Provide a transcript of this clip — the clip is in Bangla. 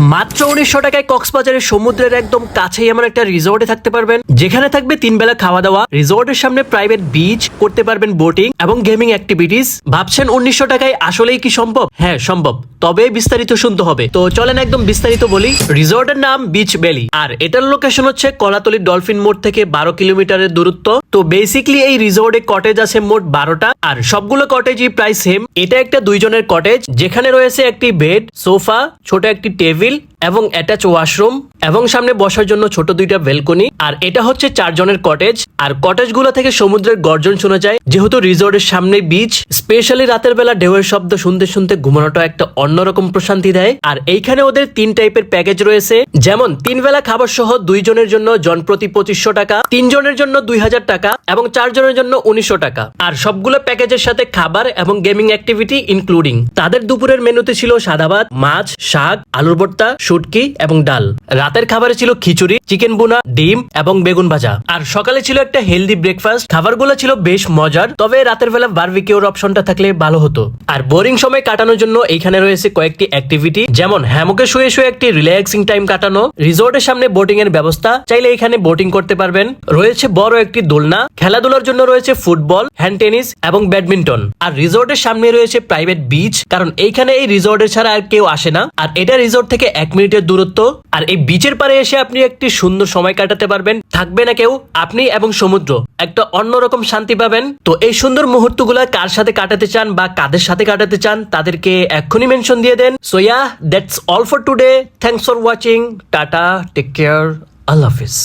মাত্র উনিশশো টাকায় কক্সবাজারের সমুদ্রের একদম কাছেই এমন একটা রিসোর্টে থাকতে পারবেন, যেখানে থাকবে তিন বেলা খাওয়া দাওয়া রিসোর্টের সামনে প্রাইভেট বিচ করতে পারবেন বোটিং এবং গেমিং অ্যাক্টিভিটিস ভাবছেন উনিশশো টাকায় আসলেই কি সম্ভব? হ্যাঁ সম্ভব। তবে বিস্তারিত শুনতে হবে। তো চলেন একদম বিস্তারিত বলি। রিসোর্টের নাম বিচ ভ্যালি আর এটার লোকেশন হচ্ছে কলাতলি ডলফিন মোড় থেকে বারো কিলোমিটারের দূরত্ব। তো বেসিকলি এই রিসোর্টে কটেজ আছে মোট বারোটা। আর সবগুলো কটেজই প্রায় সেম এটা একটা দুইজনের কটেজ যেখানে রয়েছে একটি বেড সোফা ছোট একটি টেবিল এবং অ্যাটাচ ওয়াশরুম এবং সামনে বসার জন্য ছোট দুইটা বেলকনি আর এটা হচ্ছে চারজনের কটেজ, আর কটেজগুলো থেকে সমুদ্রের গর্জন শোনা যায়। যেহেতু রিসোর্টের সামনে বিচ স্পেশালি রাতের বেলা ঢেউয়ের শব্দ শুনতে শুনতে ঘুমানোটা একটা অন্যরকম প্রশান্তি দেয়। আর এইখানে ওদের তিন টাইপের প্যাকেজ রয়েছে, যেমন তিন বেলা খাবার সহ দুইজনের জন্য জন প্রতি পঁচিশশো টাকা, তিনজনের জন্য দুই হাজার টাকা, এবং চারজনের জন্য উনিশশো টাকা। আর সবগুলো প্যাকেজের সাথে খাবার এবং গেমিং অ্যাক্টিভিটি ইনক্লুডিং তাদের দুপুরের মেনুতে ছিল সাদা ভাত, মাছ, শাক, আলুর ভর্তা, শুটকি এবং ডাল। রাতের খাবারে ছিল খিচুড়ি চিকেন বুনা, ডিম এবং বেগুন ভাজা। আর সকালে ছিল একটা হেলদি ব্রেকফাস্ট খাবারগুলো ছিল বেশ মজার, তবে রাতের বেলা বারবিকিউর অপশনটা থাকলে ভালো হতো। আর বোরিং সময় কাটানোর জন্য এইখানে রয়েছে কয়েকটি অ্যাক্টিভিটি যেমন হ্যামকে শুয়ে শুয়ে একটি রিল্যাক্সিং টাইম কাটানো, রিসোর্টের সামনে বোটিং এর ব্যবস্থা, চাইলে এখানে বোটিং করতে পারবেন। রয়েছে বড় একটি দোলনা, খেলাধুলার জন্য রয়েছে ফুটবল হ্যান্ড টেনিস এবং ব্যাডমিন্টন আর রিসোর্টের সামনে রয়েছে প্রাইভেট বিচ কারণ এইখানে এই রিসোর্টের ছাড়া আর কেউ আসে না। আর এটা রিসোর্ট থেকে এক মিনিটের দূরত্ব। আর এই বিচের পারে এসে আপনি একটি সুন্দর সময় কাটাতে পারবেন, থাকবে না কেউ, আপনি এবং সমুদ্র। একটা অন্যরকম শান্তি পাবেন। তো এই সুন্দর মুহূর্তগুলো কার সাথে কাটাতে চান বা কাদের সাথে কাটাতে চান, তাদেরকে এখনই মেনশন দিয়ে দেন। So yeah that's all for today thanks for watching tata take care Allah Hafiz